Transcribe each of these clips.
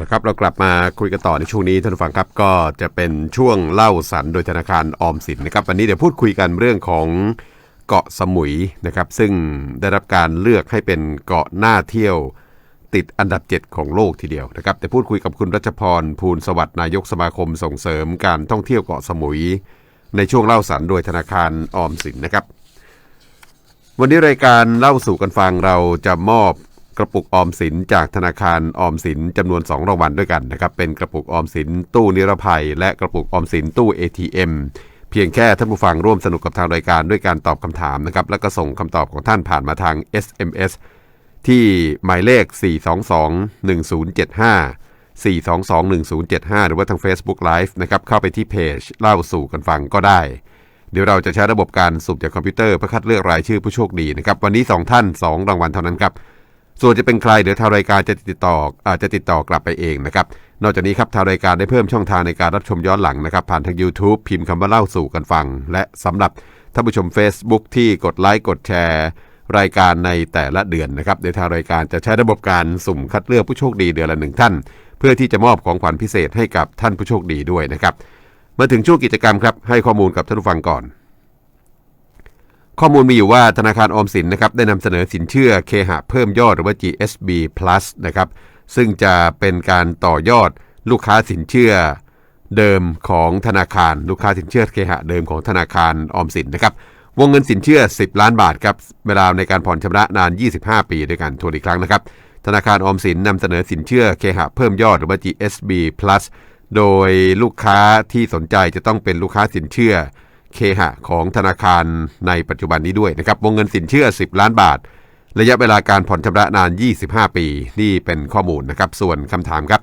นะครับเรากลับมาคุยกันต่อในช่วงนี้ท่านผู้ฟังครับก็จะเป็นช่วงเล่าสันโดยธนาคารออมสินนะครับวันนี้เดี๋ยวพูดคุยกันเรื่องของเกาะสมุยนะครับซึ่งได้รับการเลือกให้เป็นเกาะหน้าเที่ยวติดอันดับ 7 ของโลกทีเดียวนะครับแต่พูดคุยกับคุณรัชพรภูลสวัสดิ์นายกสมาคมส่งเสริมการท่องเที่ยวเกาะสมุย ในช่วงเล่าสันโดยธนาคารออมสินนะครับ วันนี้รายการเล่าสู่กันฟังเราจะมอบ กระปุกออมสินจากธนาคารออมสินจำนวน 2รางวัลด้วยกันนะครับ เป็นกระปุกออมสินตู้นิรภัย และกระปุกออมสินตู้ ATM เพียงแค่ท่านผู้ฟังร่วมสนุกกับทางรายการด้วยการตอบคำถามนะครับ แล้วก็ส่งคำตอบของท่านผ่านมาทาง SMS ที่หมายเลข 422-1075 422-1075 หรือว่าทาง Facebook Live นะครับ เข้าไปที่เพจเล่าสู่กันฟังก็ได้ เดี๋ยวเราจะใช้ระบบการสุ่มจากคอมพิวเตอร์เพื่อคัดเลือกรายชื่อผู้โชคดีนะครับ วันนี้ 2 ท่าน 2 รางวัลเท่านั้นครับ ส่วนจะเป็นใครเดี๋ยวทางรายการจะติดต่ออาจจะติดต่อกลับไปเองนะครับ นอกจากนี้ครับทางรายการได้เพิ่มช่องทางในการรับชมย้อนหลังนะครับ ผ่านทาง YouTube พิมพ์คำว่าเล่าสู่กันฟัง และสำหรับท่านผู้ชม Facebook ที่กดไลค์กดแชร์รายการในแต่ละเดือนนะครับโดยทางรายการจะใช้ระบบการสุ่มคัดเลือกผู้โชคดีเดือนละหนึ่งท่าน เพื่อที่จะมอบของขวัญพิเศษให้กับท่านผู้โชคดีด้วยนะครับ มาถึงช่วงกิจกรรมครับให้ข้อมูลกับท่านผู้ฟังก่อน ข้อมูลมีอยู่ว่าธนาคารออมสินนะครับได้นำเสนอสินเชื่อเคหะเพิ่มยอดหรือว่า GSB Plus นะครับซึ่งจะเป็นการต่อยอดลูกค้าสินเชื่อเดิมของธนาคาร ลูกค้าสินเชื่อเคหะเดิมของธนาคารออมสินนะครับวงเงินสินเชื่อ 10 ล้านบาทครับเวลาในการผ่อนชำระนาน 25 ปีด้วยกันทวนอีกครั้งนะครับธนาคารออมสินนำเสนอสินเชื่อเคหะเพิ่มยอดหรือว่า GSB Plus โดยลูกค้าที่สนใจจะต้องเป็นลูกค้าสินเชื่อ เคหะของธนาคารในปัจจุบันนี้ด้วยนะครับวงเงินสินเชื่อ 10 ล้านบาท ระยะเวลาการผ่อนชำระนาน 25 ปี นี่เป็นข้อมูลนะครับ ส่วนคำถามครับ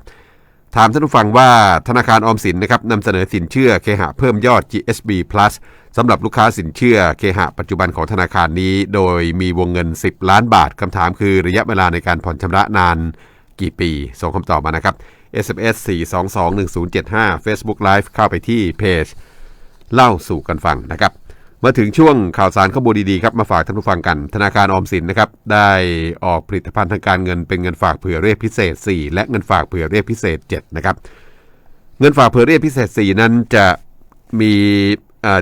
ถามท่านผู้ฟังว่าธนาคารออมสินนะครับนำเสนอสินเชื่อเคหะเพิ่มยอด GSB Plus สำหรับลูกค้าสินเชื่อเคหะปัจจุบันของธนาคารนี้ โดยมีวงเงิน 10 ล้านบาทคำถามคือระยะเวลาในการผ่อนชำระนานกี่ปี ส่งคำตอบมานะครับ SMS 4221075 Facebook Live เข้าไปที่เพจ เล่าสู่กันฟังนะครับมาถึงช่วงข่าวสารข้อมูลดีๆครับมาฝากท่านผู้ฟังกัน ธนาคารออมสินนะครับได้ออกผลิตภัณฑ์ทางการเงินเป็นเงินฝากเผื่อเรียกพิเศษ 4 และเงินฝากเผื่อเรียกพิเศษ7นะครับเงินฝากเผื่อเรียกพิเศษ 4 นั้นจะมี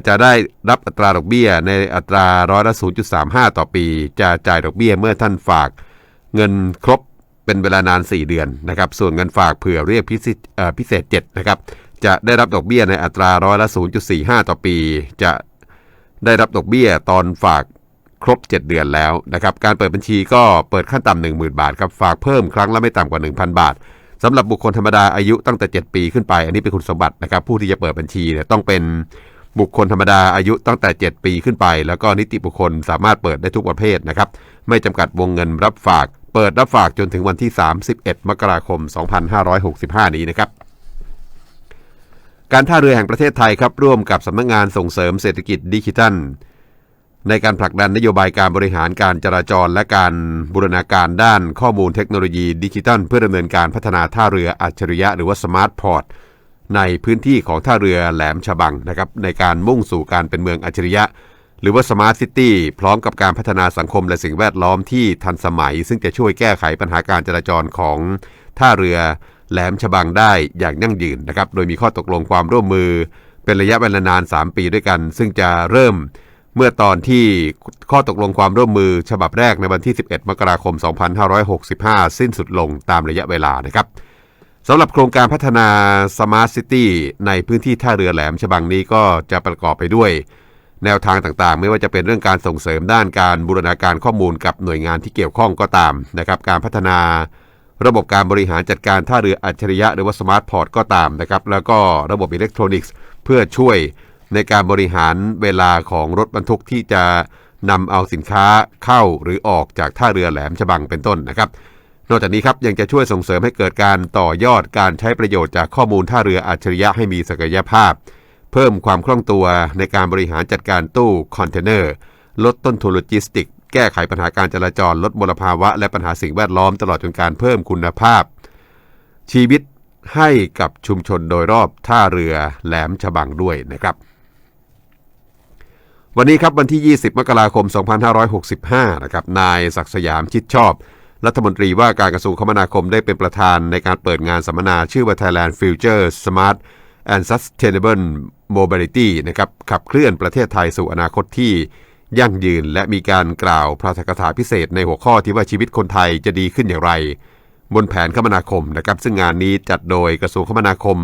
จะได้รับอัตราดอกเบี้ยในอัตราร้อยละ0.35 ต่อปี จะจ่ายดอกเบี้ยเมื่อท่านฝากเงินครบเป็นเวลานาน 4 เดือนนะครับส่วนเงินฝากเผื่อเรียกพิเศษเอ่อพิเศษ7นะครับ จะได้รับดอกเบี้ยในอัตราร้อยละ 0.45 ต่อปี จะได้รับดอกเบี้ยตอนฝากครบ 7 เดือนแล้วนะครับ การเปิดบัญชีก็เปิดขั้นต่ำ10,000 บาทครับฝากเพิ่มครั้งละไม่ต่ำกว่า 1,000 บาทสำหรับบุคคลธรรมดาอายุตั้งแต่ 7 ปีขึ้นไป อันนี้เป็นคุณสมบัตินะครับ ผู้ที่จะเปิดบัญชีเนี่ยต้องเป็นบุคคลธรรมดาอายุตั้งแต่ 7 ปีขึ้นไป แล้วก็นิติบุคคลสามารถเปิดได้ทุกประเภทนะครับ ไม่จำกัดวงเงินรับฝาก เปิดรับฝากจนถึงวันที่ 31 มกราคม 2565 นี้นะครับ การท่าเรือแห่งประเทศไทยครับร่วมกับสำนักงานส่งเสริมเศรษฐกิจดิจิทัล ในการผลักดันนโยบายการบริหารการจราจร และการบูรณาการด้านข้อมูลเทคโนโลยีดิจิทัล เพื่อดำเนินการพัฒนาท่าเรืออัจฉริยะหรือว่าสมาร์ทพอร์ตในพื้นที่ของท่าเรือแหลมฉบังนะครับในการมุ่งสู่การเป็นเมืองอัจฉริยะ หรือว่าสมาร์ทซิตี้พร้อมกับการพัฒนาสังคมและสิ่งแวดล้อมที่ทันสมัย ซึ่งจะช่วยแก้ไขปัญหาการจราจรของท่าเรือ แหลมฉบังได้อย่างยั่งยืนนะครับ โดยมีข้อตกลงความร่วมมือ เป็นระยะเวลานาน 3 ปีด้วยกัน ซึ่งจะเริ่มเมื่อตอนที่ข้อตกลงความร่วมมือฉบับแรกในวันที่ 11 มกราคม 2565 สิ้นสุดลงตามระยะเวลานะครับสำหรับโครงการพัฒนา Smart City ในพื้นที่ท่าเรือแหลมฉบังนี้ก็จะประกอบไปด้วย แนวทางต่างๆ ไม่ว่าจะเป็นเรื่องการส่งเสริมด้านการบูรณาการข้อมูลกับหน่วยงานที่เกี่ยวข้องก็ตามนะครับ การพัฒนา ระบบการบริหารจัดการท่าเรืออัจฉริยะหรือว่าสมาร์ทพอร์ตก็ตามนะครับแล้วก็ระบบอิเล็กทรอนิกส์ เพื่อช่วยในการบริหารเวลาของรถบรรทุกที่จะนำเอาสินค้าเข้าหรือออกจากท่าเรือแหลมฉบังเป็นต้นนะครับ นอกจากนี้ครับยังจะช่วยส่งเสริมให้เกิดการต่อยอดการใช้ประโยชน์จากข้อมูลท่าเรืออัจฉริยะให้มีศักยภาพ เพิ่มความคล่องตัวในการบริหารจัดการตู้คอนเทนเนอร์ ลดต้นทุนโลจิสติก แก้ไขปัญหาการจราจรลดมลภาวะ และปัญหาสิ่งแวดล้อมตลอดจนการเพิ่มคุณภาพ ชีวิตให้กับชุมชนโดยรอบท่าเรือแหลมฉบังด้วยนะครับ วันนี้ครับวันที่ 20 มกราคม 2565 นะครับ นายศักสยามชิดชอบ รัฐมนตรีว่าการกระทรวงคมนาคมได้เป็นประธานในการเปิดงานสัมมนาชื่อว่า Thailand Future Smart and Sustainable Mobility นะครับขับเคลื่อนประเทศไทยสู่อนาคตที่ ยั่งยืนและมีการกล่าวพระธกถาพิเศษในหัวข้อที่ว่าชีวิตคนไทยจะดีขึ้นอย่างไร บนแผนคมนาคมนะครับ ซึ่งงานนี้จัดโดยกระทรวงคมนาคม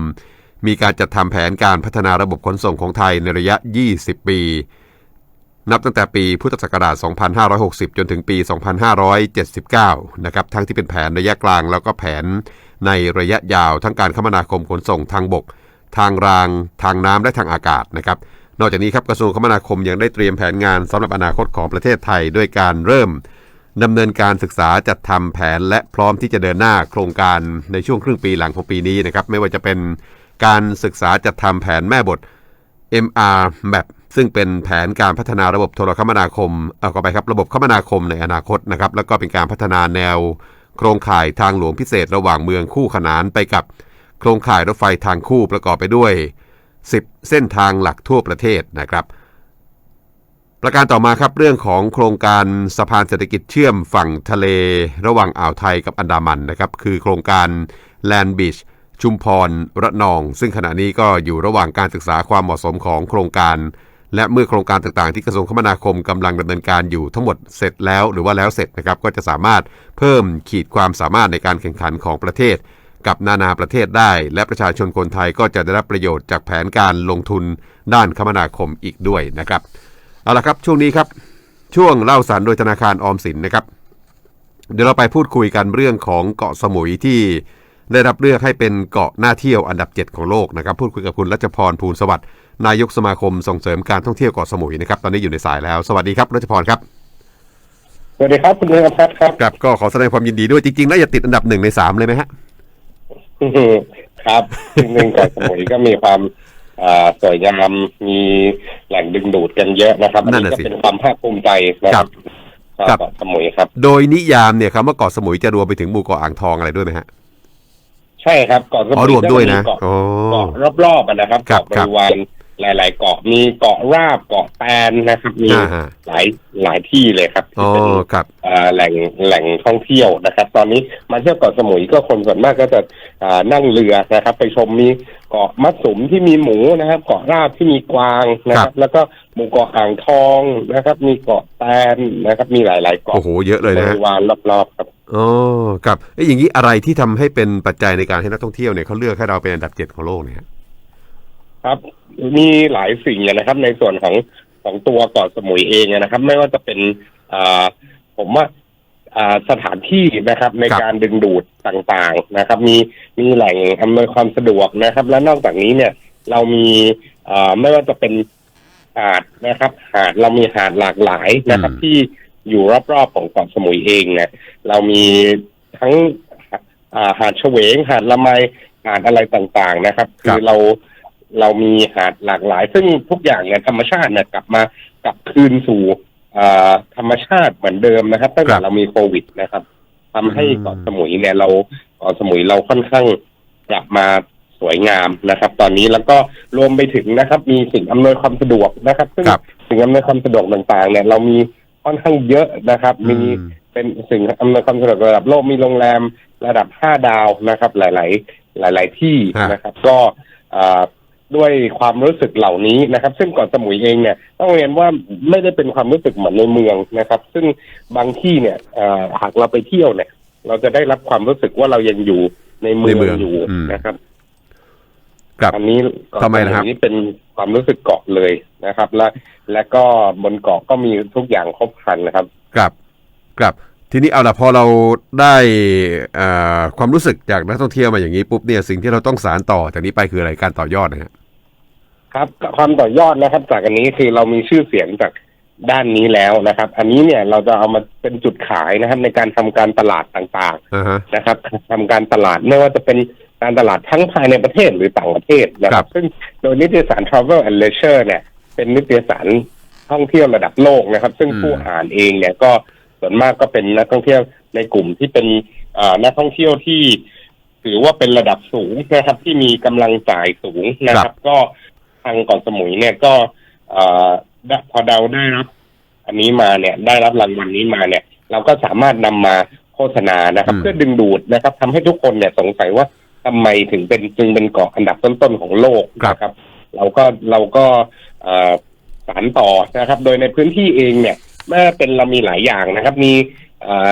มีการจัดทำแผนการพัฒนาระบบขนส่งของไทยในระยะ 20 ปี นับตั้งแต่ปีพุทธศักราช 2560 จนถึงปี 2579 นะครับทั้งที่เป็นแผนระยะกลางแล้วก็แผนในระยะยาวทั้งการคมนาคมขนส่งทางบก ทางราง ทางน้ำและทางอากาศนะครับ นอกจากนี้ครับกระทรวงคมนาคมยังได้เตรียมแผนงานสำหรับอนาคตของประเทศไทย ด้วยการเริ่มดำเนินการศึกษาจัดทำแผนและพร้อมที่จะเดินหน้าโครงการในช่วงครึ่งปีหลังของปีนี้นะครับไม่ว่าจะเป็นการศึกษาจัดทำแผนแม่บท MR Map ซึ่งเป็นแผนการพัฒนาระบบโทรคมนาคมเอาเข้าไปครับระบบคมนาคมในอนาคตนะครับแล้วก็เป็นการพัฒนาแนว โครงข่ายทางหลวงพิเศษระหว่างเมืองคู่ขนานไปกับ โครงข่ายรถไฟทางคู่ประกอบไปด้วย 10 เส้นทางหลักทั่วประเทศนะครับ ประการต่อมาครับเรื่องของโครงการสะพานเศรษฐกิจเชื่อมฝั่งทะเล ระหว่างอ่าวไทยกับอันดามันนะครับ คือโครงการ Land Beach ชุมพรระนอง ซึ่งขณะนี้ก็อยู่ระหว่างการศึกษาความเหมาะสมของโครงการ และเมื่อโครงการต่างๆ ที่กระทรวงคมนาคมกำลังดำเนินการอยู่ทั้งหมดเสร็จแล้วหรือว่าแล้วเสร็จนะครับก็จะสามารถเพิ่มขีดความสามารถในการแข่งขันของประเทศ กับนานาประเทศได้ และประชาชนคนไทยก็จะได้รับประโยชน์จากแผนการลงทุนด้านคมนาคมอีกด้วยนะครับเอาละครับช่วงนี้ครับช่วงเล่าสารโดยธนาคารออมสินนะครับ เดี๋ยวเราไปพูดคุยกันเรื่องของเกาะสมุยที่ได้รับเลือกให้เป็นเกาะหน้าเที่ยวอันดับ 7 ของโลกนะครับ พูดคุยกับคุณรัชพรภูลสวัสดิ์นายกสมาคมส่งเสริมการท่องเที่ยวเกาะสมุยนะครับตอนนี้อยู่ในสายแล้ว สวัสดีครับรัชพรครับสวัสดีครับคุณเรืองพัฒน์ครับครับก็ขอแสดงความยินดีด้วยจริงๆน่าจะติดอันดับหนึ่งในสามเลยไหมฮะ ครับจริงๆเกาะสมุยก็มีความอ่าสวยงามมีแหล่งดึงดูดกันเยอะนะครับอันนั่นนี้น่ะก็สิเป็นความภาคภูมิใจนะคครัรับบครับเกาะสมุยครับ โดยนิยามเนี่ยคำว่าเกาะสมุยจะรวมไปถึงหมู่เกาะอ่างทองอะไรด้วยไหมฮะใช่ครับเกาะสมุอ๋อยรวมด้วยนะก็มีเกาะอ๋อเกาะรอบๆอะนะครับครับเกาะบริวาร หลาย ๆ เกาะมีเกาะราบเกาะแตนนะครับ มีอ่าฮะ หลายหลายที่เลยครับอ๋อที่เป็นครับ อ่าแหล่งแหล่งท่องเที่ยวนะครับ ตอนนี้มาเที่ยวเกาะสมุยก็คนส่วนมากก็จะอ่านั่งเรือนะครับ ไปชมมีเกาะมัดสุมที่มีหมูนะครับ เกาะราบที่มีกวางนะคครัรับ บ แล้วก็หมู่เกาะอ่างทองนะครับ มีเกาะแตนนะครับ มีหลายๆเกาะโอ้โหเยอะเลยบนะฮะริวารรอบ ๆ ครับ อ๋อครับเอ้ยอย่างนี้อะไรที่ทำให้เป็นปัจจัยในการให้นักท่องเที่ยวเนี่ยเขาเลือกให้เราเป็นอันดับเจ็ดของโลกเนี่ยฮะ ครับ มีหลายสิ่งนะครับ ในส่วนของของตัวเกาะสมุยเองนะครับ ไม่ว่าจะเป็นอ่าผมว่าอ่าสถานที่นะครับ ในการดึงดูดต่างๆนะครับ มีมีแหล่งอำนวยความสะดวกนะครับ และนอกจากนี้เนี่ย เรามีอ่าไม่ว่าจะเป็นหาดนะครับ หาดเรามีหาดหลากหลายนะครับอืมที่อยู่รอบๆของเกาะสมุยเองเนี่ย เรามีทั้งอ่าหาดเฉวงหาดละไมหาดอะไรต่างๆนะครับ คือเรา เรามีหาดหลากหลาย ซึ่งทุกอย่างเนี่ยธรรมชาติเนี่ยกลับมากลับคืนสู่อ่าธรรมชาติเหมือนเดิมนะครับตั้งครัแต่บเรามีโควิดนะครับทำให้อืมเกาะสมุยเนี่ยเราเกาะสมุยเราค่อนข้างกลับมาสวยงามนะครับ ตอนนี้แล้วก็รวมไปถึงนะครับ มีสิ่งอำนวยความสะดวกนะครับซึ่งครับสิ่งอำนวยความสะดวกต่างๆ เนี่ย เรามีค่อนข้างเยอะนะครับ มีอืมเป็นสิ่งอำนวยความสะดวกระดับโลกมีโรงแรมระดับห้าดาวนะครับ หลาย ๆ หลาย ๆ ที่นะครับ ก็อ่า ด้วยความรู้สึกเหล่านี้นะครับ ซึ่งเกาะสมุยเองเนี่ยต้องเรียนว่าไม่ได้เป็นความรู้สึกเหมือนในเมืองนะครับ ซึ่งบางที่เนี่ยอ่าหากเราไปเที่ยวเนี่ย เราจะได้รับความรู้สึกว่าเรายังอยู่ในเมืในองเมืองอยู่อืมนะครับครับอันนี้เกาะทำไมนะครับสยนี่เป็นความรู้สึกเกาะเลยนะครับ และและก็บนเกาะก็มีทุกอย่างครบครันนะครับ ครับ ครับ ทีนี้เอาละพอเราได้เอ่อความรู้สึกจากนักท่องเที่ยวมาอย่างนี้ปุ๊บเนี่ยสิ่งที่เราต้องสารต่อจากนี้ไปคืออะไรการต่อยอดนะฮะครับ ความต่อยอดนะครับ จากอันนี้คือเรามีชื่อเสียงจากด้านนี้แล้วนะครับ อันนี้เนี่ยเราจะเอามาเป็นจุดขายนะครับ ในการทำการตลาดต่างอ่าฮะๆนะครับทำการตลาดไม่ว่าจะเป็นการตลาดทั้งภายในประเทศหรือต่างประเทศนะคครัรับบซึ่งโดยนิตยสาร Travel and Leisure เนี่ย เป็นนิตยสารท่องเที่ยวระดับโลกนะครับ ซึ่งผู้อ่านเองเนี่ยก็ ส่วนมากก็เป็นนักท่องเที่ยวในกลุ่มที่เป็นอ่านักท่องเที่ยวที่ ถือว่าเป็นระดับสูงนะครับ ที่มีกำลังจ่ายสูงนะครับ ก็ทางเกาะสมุยเนี่ยก็เอ่อได้พอเราได้รับ อันนี้มาเนี่ย ได้รับรางวัลนี้มาเนี่ย เราก็สามารถนำมาโฆษณานะครับอืมเพื่อดึงดูดนะครับทำให้ทุกคนเนี่ยสงสัยว่าทำไมถึงเป็นจึงเป็นเกาะอันดับต้นๆของโลกนะครับ เราก็เราก็เอ่อสารต่อนะครับ โดยในพื้นที่เองเนี่ย แม้เป็นเรามีหลายอย่างนะครับ มีเอ่อ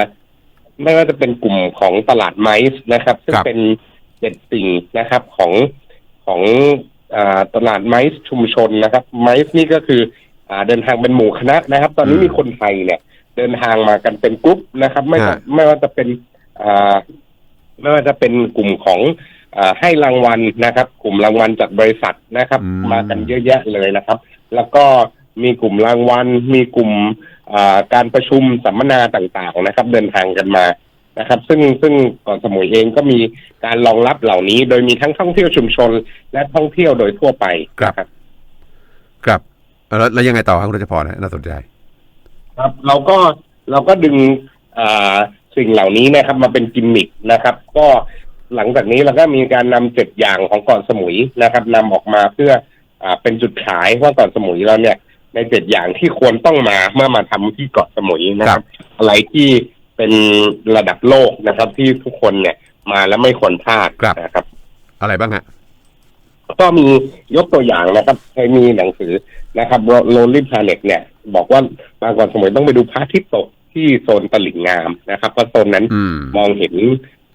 ไม่ว่าจะเป็นกลุ่มของตลาดไมซ์นะครับ ซึ่งครับเป็นเด็ดสิ่งนะครับของของเออตลาดไมซ์ชุมชนนะครับไมซ์นี่ก็คืออาเดินทางเป็นหมู่คณะนะครับ ตอนนี้อืมมีคนไทยเนี่ย เดินทางมากันเป็นกรุ๊ปนะครับ ไม่ว่าฮะไม่ว่าจะเป็นอ่าไม่ว่าจะเป็นกลุ่มของอ่าให้รางวัลนะครับ กลุ่มรางวัลจากบริษัทนะครับอืมมากันเยอะแยะเลยนะครับ แล้วก็มีกลุ่มรางวัลมีกลุ่มอ่า การประชุมสัมมนาต่างๆนะครับ เดินทางกันมานะครับ ซึ่งซึ่งเกาะสมุยเองก็มีการรองรับเหล่านี้ โดยมีทั้งท่องเที่ยวชุมชน และท่องเที่ยวโดยทั่วไปนะครับ ครับเอ่อแล้วแล้วยังไงต่อครับคุณรัชพรนะน่าสนใจ ครับ เราก็เราก็ดึงอ่าสิ่งเหล่านี้นะครับมาเป็นกิมมิคนะครับ ก็หลังจากนี้เราก็มีการนำเจ็ดอย่างของเกาะสมุยนะครับนำออกมาเพื่ออ่าเป็นจุดขายว่าเกาะสมุยเราเนี่ย ในเจ็ดอย่างที่ควรต้องมาเมื่อมาทำที่เกาะสมุยนะครับ อะไรที่เป็นระดับโลกนะครับ ที่ทุกคนเนี่ยมาแล้วไม่ควรพลาดครับนะครับ อะไรบ้างฮะก็มียกตัวอย่างนะครับเคยมีหนังสือนะครับโรลลิ่งพาเน็ตเนี่ย บอกว่ามาก่อนสมุยต้องไปดูพระอาทิตย์ตกที่โซนตลิ่งงามนะครับเพราะโซนนั้นอืมมองเห็น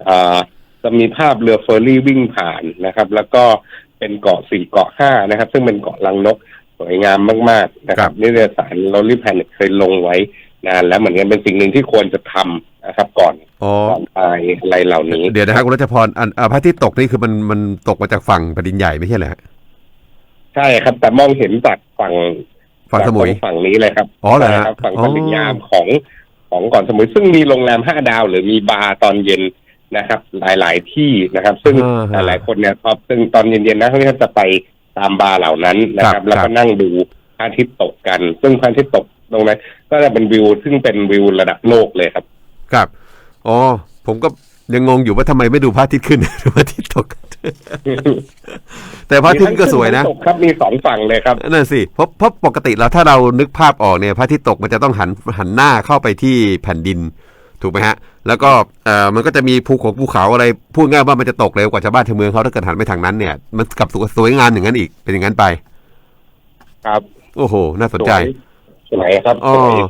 อ่าจะมีภาพเรือเฟอร์รี่วิ่งผ่านนะครับ แล้วก็เป็นเกาะสี่เกาะห้านะครับ ซึ่งเป็นเกาะลังนกส วยงามมากๆนะคครัรับบนิตยสารโรลลิ่งพาเน็ตเคยลงไว้นานแล้วเหมือนกันเป็นสิ่งหนึ่งที่ควรจะทำนะครับก่อนอ๋อก่อนตายอะไรเหล่านี้ เดี๋ยวนะครับคุณรัชพรอันอ่าพระอาทิตย์ตกนี่คือมันมันตกมาจากฝั่งแผ่นดินใหญ่ไม่ใช่เหรอฮะใช่ครับ แต่มองเห็นจากฝั่งฝั่งสมุยจากฝั่งนี้เลยครับอ๋อเหรอฮะใช่ครับฝั่งอ๋อตลิ่งงามของของเก่อนสมุยซึ่งมีโรงแรมห้าดาว หรือมีบาร์ตอนเย็นนะครับ หลาย ๆ ที่นะครับ ซึ่งอ่าฮะหลายๆคนเนี่ยชอบซึ่งตอนเย็นๆนะเขาก็จะไป ตามบาร์เหล่านั้นนะคครัรับบแล้วครัก็บนั่งดูพระอาทิตย์ตกกัน ซึ่งพระอาทิตย์ตกตรงนั้นก็จะเป็นวิวซึ่งเป็นวิวระดับโลกเลยครับ ครับอ๋อผมก็ยังงงอยู่ว่าทำไมไม่ดูพระอาทิตย์ขึ้นดูพระอาทิตย์ตก แต่พระอาทิตย์ก็สวยนะมีทั้งขึ้ทั้งตกครับมีสองฝั่งเลยครับนั่นสิเพราะเพราะปกติแล้วถ้าเรานึกภาพออกเนี่ยพระอาทิตย์ตกมันจะต้องหันหันหน้าเข้าไปที่แผ่นดิน ถูกไหมฮะ แล้วก็เอ่อมันก็จะมีภูเขาภูเขาอะไรพูดง่ายว่ามันจะตกเร็วกว่าชาวบ้านชาวเมืองเขาถ้าเกิดหันไปทางนั้นเนี่ยมันกลับสวยสวยงามอย่างนั้นอีกเป็นอย่างนั้นไป ครับโอ้โห น่าสนใจสวยครับอ๋อสวย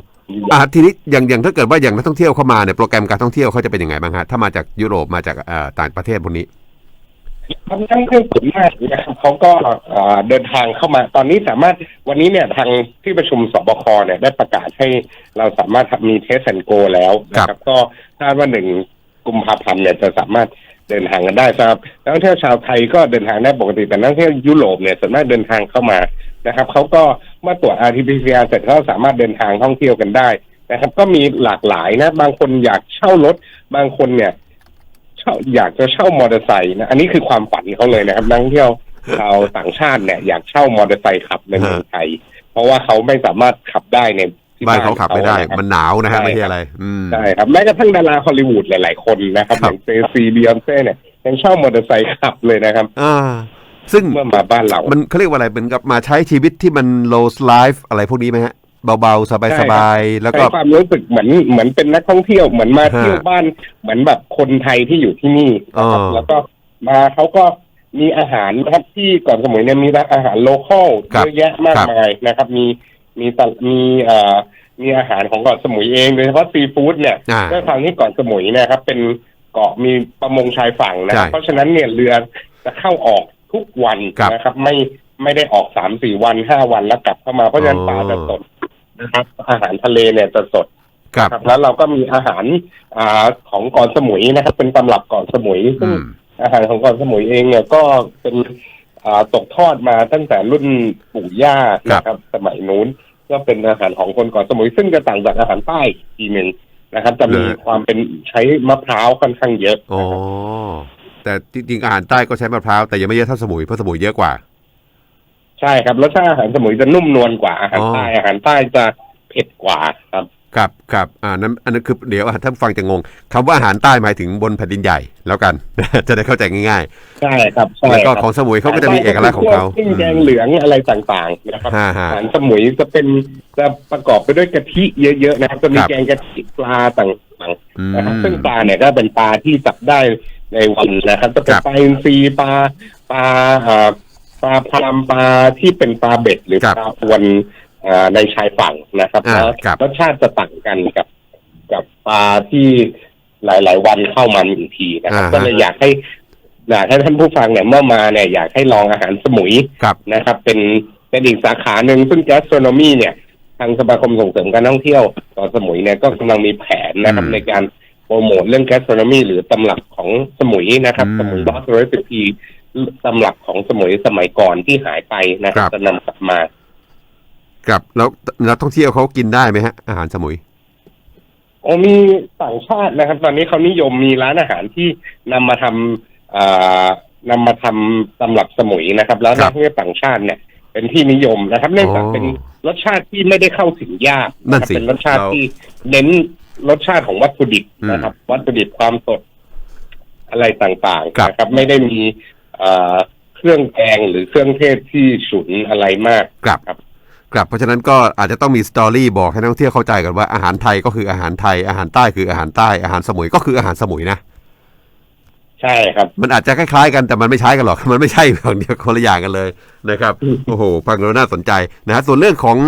อ่าทีนี้อย่างอย่างถ้าเกิดว่าอย่างนักท่องเที่ยวเข้ามาเนี่ยโปรแกรมการท่องเที่ยวเขาจะเป็นยังไงบ้างฮะถ้ามาจากยุโรปมาจากเอ่อต่างประเทศพวกนี้ ทำนั่งเครื่องส่วนมากนะครับเขาก็เอ่อเดินทางเข้ามาตอนนี้สามารถวันนี้เนี่ยทางที่ประชุมสบคเนี่ยได้ประกาศให้เราสามารถทำมีเทสแอนโกแล้วนะครับ ก็คาดว่าหนึ่งกุมภาพันธ์เนี่ยจะสามารถเดินทางกันได้ครับนักท่องเที่ยวชาวไทยก็เดินทางได้ปกติแต่นักท่องเที่ยวยุโรปเนี่ยส่วนมากเดินทางเข้ามานะครับเขาก็เมื่อตรวจ RT-PCR เสร็จเขาสามารถเดินทางท่องเที่ยวกันได้นะครับ ก็มีหลากหลายนะ บางคนอยากเช่ารถ บางคนเนี่ย เช่าอยากจะเช่ามอเตอร์ไซค์นะ อันนี้คือความฝันเขาเลยนะครับนักท่องเที่ยวชาวต่างชาติเนี่ยอยากเช่ามอเตอร์ไซค์ขับในเมืองไทย เพราะว่าเขาไม่สามารถขับได้ในที่บ้านเขาขับไม่ได้นะครับมันหนาวนะฮะใช่ไม่ใช่อะไรอืมใช่ครับแม้กระทั่งดาราฮอลลีวูดหลาย ๆ คนนะครับคอรับย่างเจซีบียอนเซ่เนี่ยยังเช่ามอเตอร์ไซค์ขับเลยนะครับอ่าซึ่งเมื่อมาบ้านเรา มันเขาเรียกว่าอะไรเป็นกับมาใช้ชีวิตที่มัน low life อะไรพวกนี้ไหมฮะ เบาๆสบายๆ แล้วก็ ใช้ความรู้สึกเหมือนเหมือนเป็นนักท่องเที่ยวเหมือนมาเที่ยวฮะบ้านเหมือนแบบคนไทยที่อยู่ที่นี่นะครับอ๋อแล้วก็มาเขาก็มีอาหารนะครับที่เก่อนสมุยเนี่ยมีร้านอาหารโลคอลครับเยอะแยะมากครับมายนะครับ มีมีตะมีเอ่อมีอาหารของเกาะสมุยเองโดยเฉพาะซีฟู้ดเนี่ยอ่าด้วยความที่เกาะสมุยเนะครับ เป็นเกาะมีประมงชายฝั่งนะครับใช่เพราะฉะนั้นเนี่ยเรือจะเข้าออกทุกวันครับนะครับ ไม่ไม่ได้ออกสามสี่วันห้าวันแล้วกลับเข้ามาเพราะฉะนั้นอ๋อปลาจะสด นะครับ อาหารทะเลเนี่ยจะสดครับครับแล้วเราก็มีอาหารอ่าของเกาะสมุยนะครับ เป็นตำรับเกาะสมุยซึ่อืงมอาหารของเกาะสมุยเองเนี่ยก็เป็นอ่าตกทอดมาตั้งแต่รุ่นปู่ย่านะครับ สมัยนู้นก็เป็นอาหารของคนเกาะสมุย ซึ่งจะต่างจากอาหารใต้อีกทีหนึ่งนะครับจะมีเหรอความเป็นใช้มะพร้าวค่อนข้างเยอะอ๋อนะครับแต่จริงๆอาหารใต้ก็ใช้มะพร้าวแต่ยังไม่เยอะเท่าสมุยเพราะสมุยเยอะกว่า ใช่ครับรสชาติอาหารสมุยจะนุ่มนวลกว่าอาหารอ๋อใต้อาหารใต้จะเผ็ดกว่าครับครับครับอ่านั้นอันนั้นคือเดี๋ยวท่านฟังจะงงคำว่าอาหารใต้หมายถึงบนแผ่นดินใหญ่แล้วกัน จะได้เข้าใจง่ายใช่ครับใช่ๆแล้วก็ครับของสมุยเขาก็จะมีเอกลักษณ์ของเขาพวกปิ้งแกงเหลืองอะไรต่างๆนะครับฮ่าฮ่าอาหารสมุยจะเป็นจะประกอบไปด้วยกะทิเยอะๆนะครับจะมีครับแกงกะทิปลาต่างฟังอืมนะครับซึ่งปลาเนี่ยก็เป็นปลาที่จับได้ในวันนะครับจะเป็นครับปลาอินทรีปลาปลาเอ่อ ปลาพรามปลาที่เป็นปลาเบ็ดหรือครับปลาอวนเอ่อในชายฝั่งนะครับอ่าแล้วครับ รสชาติจะต่างกันกับ กับปลาที่หลาย ๆ วันเข้ามาอีกทีนะครับ อ่าฮะ ก็เลยอยากให้อยากให้ท่านผู้ฟังเนี่ยเมื่อมาเนี่ยอยากให้ลองอาหารสมุย ครับ นะครับเป็นเป็นอีกสาขาหนึ่งซึ่ง gastronomy เนี่ยทางสมาคมส่งเสริมการท่องเที่ยวเกาะสมุยเนี่ยก็กำลังมีแผนนะครับอืมในการโปรโมทเรื่อง gastronomy หรือตำรับของสมุยนะครับ อืม สมุย lost recipe ตำรับของสมุยสมัยก่อนที่หายไปนะครัครับบจะนำกลับมาครับแล้วนักท่องเที่ยวเขากินได้ไหมฮะ อาหารสมุยโอ้มีต่างชาตินะครับ ตอนนี้เขานิยมมีร้านอาหารที่นำมาทำอ่านำมาทำตำรับสมุยนะครับ แล้วครันับกท่องเที่ยวต่างชาติเนี่ย เป็นที่นิยมนะครับเนื่องจากอ๋อเป็นรสชาติที่ไม่ได้เข้าถึงยากนั่นครับสิเป็นรสชาติเราที่เน้นรสชาติของวัตถุดิบอืมนะครับ วัตถุดิบความสดอะไรต่างครับๆนะครับ ไม่ได้มี เอ่อเครื่องแกงหรือเครื่องเทศที่ฉุนอะไรมากครับครับครับเพราะฉะนั้นก็อาจจะต้องมีสตอรี่บอกให้นักท่องเที่ยวเข้าใจกันว่าอาหารไทยก็คืออาหารไทย อาหารใต้คืออาหารใต้อาหารสมุยก็คืออาหารสมุยนะใช่ครับ มันอาจจะคล้ายๆกันแต่มันไม่ใช่กันหรอกมันไม่ใช่อย่างเดียวคนละอย่างกันเลยนะครับอืมโอ้โหฟังแล้วน่าสนใจนะฮะส่วนเรื่องของ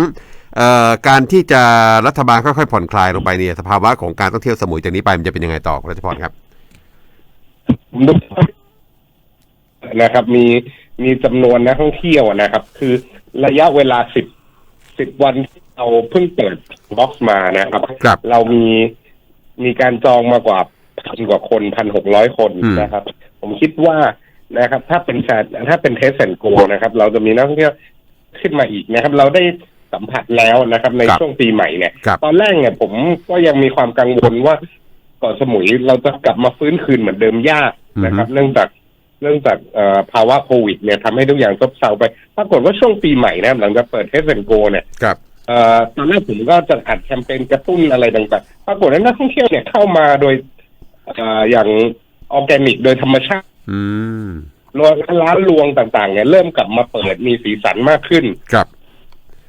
เอ่อการที่จะรัฐบาลค่อยๆผ่อนคลายลงไปเนี่ยสภาวะของการท่องเที่ยวสมุยจากนี้ไปมันจะเป็นยังไงต่อคุณรัชพรครับผมดู นะครับ มีมีจำนวนนักท่องเที่ยวนะครับ คือระยะเวลาสิบสิบวันที่เราเพิ่งเปิดบ็อกซ์มานะครับครับเรามีมีการจองมากว่าพันกว่าคนพันหกร้อยคนอืมนะครับ ผมคิดว่านะครับ ถ้าเป็นการถ้าเป็นเทสแอนโกนะครับ เราจะมีนักท่องเที่ยวขึ้นมาอีกนะครับ เราได้สัมผัสแล้วนะครับ ในครับช่วงปีใหม่เนี่ยครับตอนแรกเนี่ยผมก็ยังมีความกังวลว่าเกาะสมุยเราจะกลับมาฟื้นคืนเหมือนเดิมยากนะครับ เนื่องจาก เนื่องจากเอ่อภาวะโควิดเนี่ยทำให้ทุกอย่างซบเซาไป ปรากฏว่าช่วงปีใหม่นะครับหลังจากเปิดเทสเซนโกเนี่ยครับเอ่อตอนแรกผมก็จะอัดแคมเปญกระตุ้นอะไรต่างๆ ปรากฏว่านักท่องเที่ยวเนี่ยเข้ามาโดยเอ่ออย่างออร์แกนิกโดยธรรมชาติอืมร้านรวงต่าง ๆ เนี่ยเริ่มกลับมาเปิดมีสีสันมากขึ้นครับ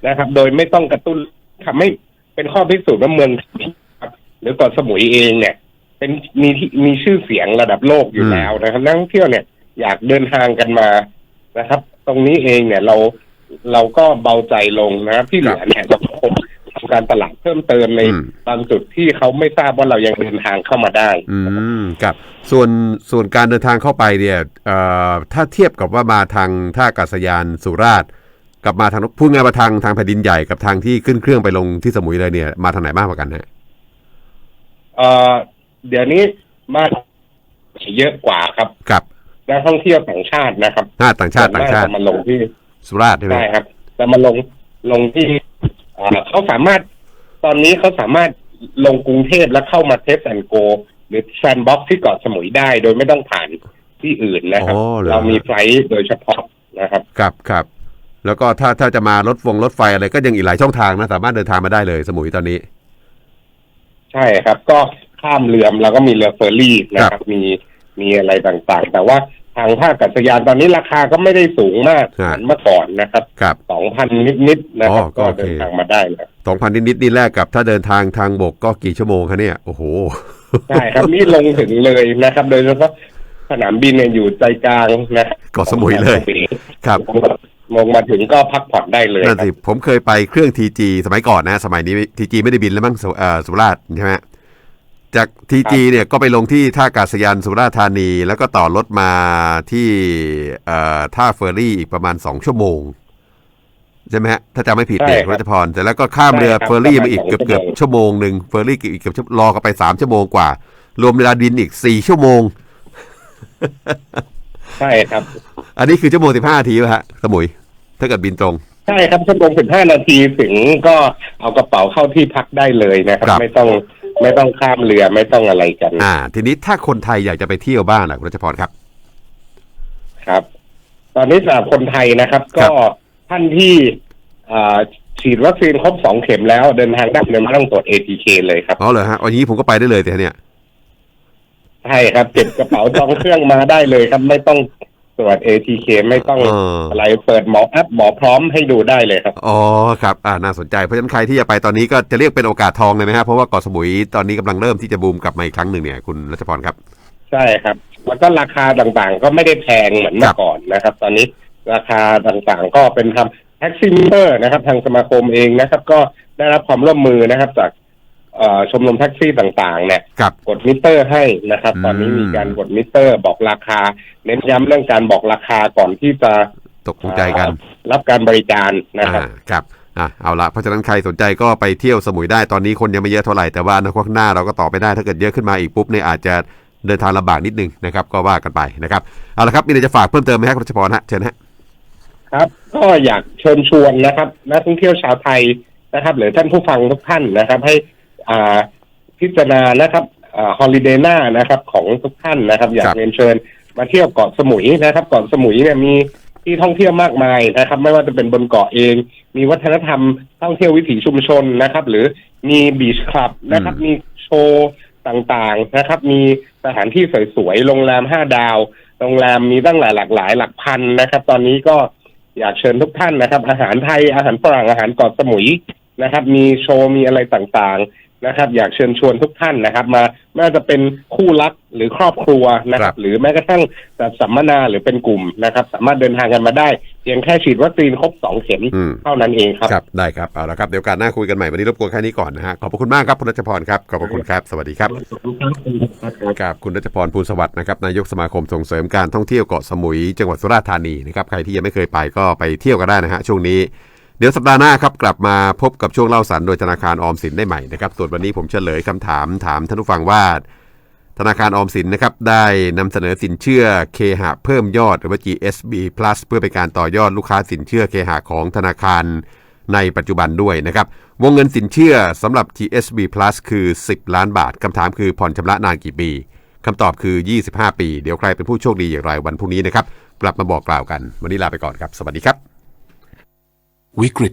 นะครับ โดยไม่ต้องกระตุ้นทำให้เป็นข้อพิสูจน์ว่าเมืองไทยครับหรือเกาะสมุยเองเนี่ย เป็นมีที่มีชื่อเสียงระดับโลกอยู่อืมแล้วนะครับนักท่องเที่ยวเนี่ย อยากเดินทางกันมานะครับ ตรงนี้เองเนี่ยเราเราก็เบาใจลงนะครับที่เหลือเนี่ยเราคงทำการตลาดเพิ่มเติมในอืมบางจุดที่เขาไม่ทราบว่าเรายังเดินทางเข้ามาได้ อืมครับ ส่วนส่วนการเดินทางเข้าไปเนี่ยเอ่อถ้าเทียบกับว่ามาทางท่าอากาศยานสุราษฎร์กับมาทางพูดง่ายๆว่าทางทางแผ่นดินใหญ่กับทางที่ขึ้นเครื่องไปลงที่สมุยเลยเนี่ย มาทางไหนมากกว่ากันฮะเอ่อเดี๋ยวนี้มาเยอะกว่าครับกับ นักท่องเที่ยวต่างชาตินะครับหน้าต่างชาติต่างชาติส่วนมกจะมาลงที่สุราษฎร์ใช่ไหมใช่ครับแต่มาลงลงที่เอ่อเขาสามารถตอนนี้เขาสามารถลงกรุงเทพแล้วเข้ามาเทสแอนโก หรือแซนบ็อกที่เกาะสมุยได้ โดยไม่ต้องผ่านที่อื่นนะครับอ๋อหอเรามีไฟลท์โดยเฉพาะนะครับครับครับแล้วก็ถ้าถ้าจะมารถฟงรถไฟอะไรก็ยังอีกหลายช่องทางนะสามารถเดินทางมาได้เลยสมุยตอนนี้ ใช่ครับ ก็ข้ามเรือแล้วก็มีเรือเฟอร์รี่นะครับ มี มีอะไรต่างๆ แต่ว่าทางท่าอากาศยานตอนนี้ราคาก็ไม่ได้สูงมากเหฮะมือนเมื่อก่อนนะครับครับสองพันนิดๆนะครับอ๋อก็ก็โอเคเดินทางมาได้แล้วสองพันนิดๆนี่แรกกับ ถ้าเดินทางทางบกก็กี่ชั่วโมงคะเนี่ยโอ้โหใช่ครับนี่ลงถึงเลยนะครับ โดยเฉพาะสนามบินเนี่ยอยู่ใจกลางนะเกาะสมุยเลย ครับลงมาถึงก็พักผ่อนได้เลยนั่นครัสิบผมเคยไปเครื่องทีจีสมัยก่อนนะ สมัยนี้ทีจีไม่ได้บินแล้วมั้งสุเอ่อสุราษฎร์ใช่ไหม จากทีจีเนี่ยก็ไปลงที่ท่าอากาศยานสุราษฎร์ธานี แล้วก็ต่อรถมาที่เอ่อท่าเฟอร์รี่อีกประมาณสองชั่วโมง ใช่ไหมฮะ ถ้าจำไม่ผิดเนี่ยใช่ครับรัชพรแต่แล้วก็ข้ามเรือใช่ครับเฟอร์รี่มาอีกประมาณเกือบสองเกือบชั่วโมงหนึ่งเฟอร์รี่อีกเกือบชั่วรอกันไปสามชั่วโมงกว่า รวมเวลาดินอีกสี่ชั่วโมง ใช่ครับ อันนี้คือชั่วโมงสิบห้านาทีป่ะฮะสมุย ถ้าเกิดบินตรงใช่ครับชั่วโมงสิบห้านาทีถึงก็เอากระเป๋าเข้าที่พักได้เลยนะครับครับไม่ต้อง ไม่ต้องข้ามเรือไม่ต้องอะไรกัน อ่า ทีนี้ถ้าคนไทยอยากจะไปเที่ยวบ้างล่ะคุณรัชพรครับ ครับ ตอนนี้สำหรับคนไทยนะครับครัก็บท่านที่อ่าฉีดวัคซีนครบสองเข็มแล้วเดินทางได้เนี่ยไม่ต้องตรวจ ATK เลยครับอ๋อเหรอฮะวันนี้ผมก็ไปได้เลยแต่เนี่ยใช่ครับเก็บกระเป๋าจองเครื่องมาได้เลยครับ ไม่ต้อง ตรวจ ATK ไม่ต้องเอออะไรเปิดหมอแอปหมอพร้อมให้ดูได้เลยครับ อ๋อครับอ่าน่าสนใจเพราะฉะนั้นใครที่จะไปตอนนี้ก็จะเรียกเป็นโอกาสทองเลยไหมครับเพราะว่าเกาะสมุยตอนนี้กำลังเริ่มที่จะบูมกลับมาอีกครั้งหนึ่งเนี่ยคุณรัชพรครับ ใช่ครับแล้วก็ราคาต่างๆ ก็ไม่ได้แพงเหมือนเมื่ครัอบก่อนนะครับ ตอนนี้ราคาต่างๆ ก็เป็นทำแท็กซี่มิเตอร์นะครับ ทางสมาคมเองนะครับ ก็ได้รับความร่วมมือนะครับจากเอ่อ ชมรมแท็กซี่ต่างๆ เนี่ยครับ กดมิเตอร์ให้นะครับอืมตอนนี้มีการกดมิเตอร์บอกราคา เน้นย้ำเรื่องการบอกราคาก่อนที่จะตกลงใจกันเอ่อรับการบริการนะครับอ่าครับอะเอาละเพราะฉะนั้นใครสนใจก็ไปเที่ยวสมุยได้ตอนนี้คนยังไม่เยอะเท่าไหร่แต่ว่าอนาคตข้างหน้าเราก็ต่อไปได้ถ้าเกิดเยอะขึ้นมาอีกปุ๊บเนี่ยอาจจะเดินทางลำบากนิดนึงนะครับ ก็ว่ากันไปนะครับเอาละครับมีอะไรจะฝากเพิ่มเติมไหมครับคุณรัชพรฮะเชิญฮะครับก็อยากเชิญชวนนะครับนักท่องเที่ยวชาวไทยนะครับ หรือท่านผู้ฟังทุกท่านนะครับ ให้อ่า พิจารณานะครับฮอลิเดย์หน้านะครับ ของทุกท่านนะครับ อยากเรียนเชิญมาเที่ยวเกาะสมุยนะครับเกาะสมุยเนี่ยมีที่ท่องเที่ยวมากมายนะครับ ไม่ว่าจะเป็นบนเกาะเอง มีวัฒนธรรมท่องเที่ยววิถีชุมชนนะครับ หรือมีบีชคลับนะครับ มีโชว์ต่างๆนะครับ มีสถานที่สวยๆโรงแรมห้าดาว โรงแรมมีตั้งหลายหลากหลายหลักพันนะครับ ตอนนี้ก็อยากเชิญทุกท่านนะครับ อาหารไทยอาหารฝรั่งอาหารเกาะสมุยนะครับ มีโชว์มีอะไรต่างๆ นะครับ อยากเชิญชวนทุกท่านนะครับ มาไม่ว่าจะเป็นคู่รักหรือครอบครัวนะคครัรับบหรือแม้กระทั่งแบบสัมมนาหรือเป็นกลุ่มนะครับ สามารถเดินทางกันมาได้เพียงแค่ฉีดวัคซีนครบสองเข็มอืมเท่านั้นเองครับครับได้ครับเอาละครับเดี๋ยวโอการหน้าคุยกันใหม่วันนี้รบกวนแค่นี้ก่อนนะฮะขอบพระคุณมากครับคุณรัชพรครับขอบพระคุณครับ สวัสดีครับกับคุณรัชพรภูลสวัสดิ์นะครับนายกสมาคมส่งเสริมการท่องเที่ยวเกาะสมุย จังหวัดสุราษฎร์ธานีนะครับใครที่ยังไม่เคยไปก็ไปเที่ยวกันได้นะฮะช่วงนี้ เดี๋ยวสัปดาห์หน้าครับกลับมาพบกับช่วงเล่าสันโดยธนาคารออมสินได้ใหม่นะครับส่วนวันนี้ผมเฉลยคำถามถามท่านผู้ฟังว่า ธนาคารออมสินนะครับได้นำเสนอสินเชื่อเคหะเพิ่มยอดหรือว่า GSB Plus เพื่อเป็นการต่อยอดลูกค้าสินเชื่อเคหะของธนาคารในปัจจุบันด้วยนะครับวงเงินสินเชื่อสำหรับ GSB Plus คือ 10 ล้านบาทคำถามคือผ่อนชำระนานกี่ปีคำตอบคือ 25 ปี เดี๋ยวใครเป็นผู้โชคดีอย่างไรวันพรุ่งนี้นะครับ กลับมาบอกกล่าวกัน วันนี้ลาไปก่อนครับ สวัสดีครับ วิกฤต